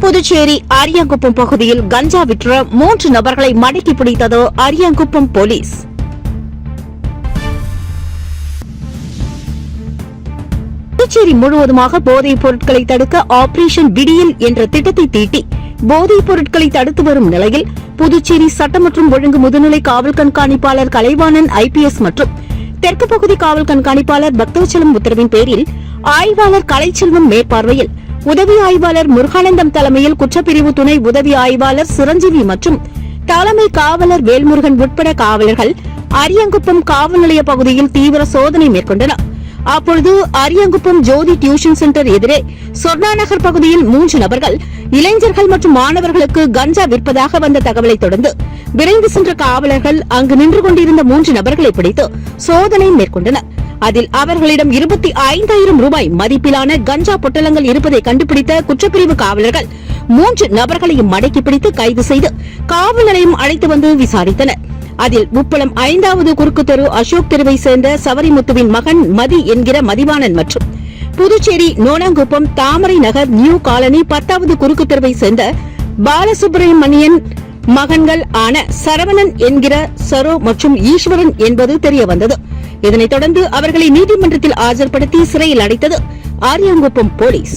புதுச்சேரி அரியாங்குப்பம் பகுதியில் கஞ்சா விற்ற மூன்று நபர்களை மடக்கி பிடித்தது அரியாங்குப்பம் போலீஸ். புதுச்சேரி முழுவதுமாக போதைப் பொருட்களை தடுக்க ஆபரேஷன் விடியல் என்ற திட்டத்தை தீட்டி போதைப் பொருட்களை தடுத்து வரும் நிலையில் புதுச்சேரி சட்டம் மற்றும் ஒழுங்கு முதுநிலை காவல் கண்காணிப்பாளர் கலைவாணன் ஐபிஎஸ் மற்றும் தெற்கு பகுதி காவல் கண்காணிப்பாளர் பக்தவச்சலம் உத்தரவின் பேரில் ஆய்வாளர் கலைச்செல்வம் மேற்பார்வையில் உதவி ஆய்வாளர் முருகானந்தம் தலைமையில் குற்றப்பிரிவு துணை உதவி ஆய்வாளர் சிரஞ்சீவி மற்றும் தலைமை காவலர் வேல்முருகன் உட்பட காவலர்கள் அரியங்குப்பம் காவல் நிலைய பகுதியில் தீவிர சோதனை மேற்கொண்டனர். அப்பொழுது அரியங்குப்பம் ஜோதி டியூஷன் சென்டர் எதிரே சொர்ணா நகர் பகுதியில் மூன்று நபர்கள் இளைஞர்கள் மற்றும் மாணவர்களுக்கு கஞ்சா விற்பதாக வந்த தகவலை தொடர்ந்து விரைந்து சென்ற காவலர்கள் அங்கு நின்று கொண்டிருந்த மூன்று நபர்களை பிடித்து சோதனை மேற்கொண்டனர். அதில் அவர்களிடம் இருபத்தி ஐந்தாயிரம் ரூபாய் மதிப்பிலான கஞ்சா பொட்டலங்கள் இருப்பதை கண்டுபிடித்த குற்றப்பிரிவு காவலர்கள் மூன்று நபர்களையும் மடக்கி பிடித்து கைது செய்து காவல் நிலையம் அழைத்து வந்து விசாரித்தனர். அதில் உப்பளம் ஐந்தாவது குறுக்கு தெரு அசோக் தெருவை சேர்ந்த சவரிமுத்துவின் மகன் மதி என்கிற மதிவாணன் மற்றும் புதுச்சேரி நோனாங்குப்பம் தாமரை நகர் நியூ காலனி பத்தாவது குறுக்கு தெருவை சேர்ந்த பாலசுப்ரமணியன் மகன்கள் ஆன சரவணன் என்கிற சரோ மற்றும் ஈஸ்வரன் என்பது தெரியவந்தது இதனைத் தொடர்ந்து அவர்களை நீதிமன்றத்தில் ஆஜர்படுத்தி சிறையில் அடைத்தது ஆரியாங்குப்பம் போலீஸ்.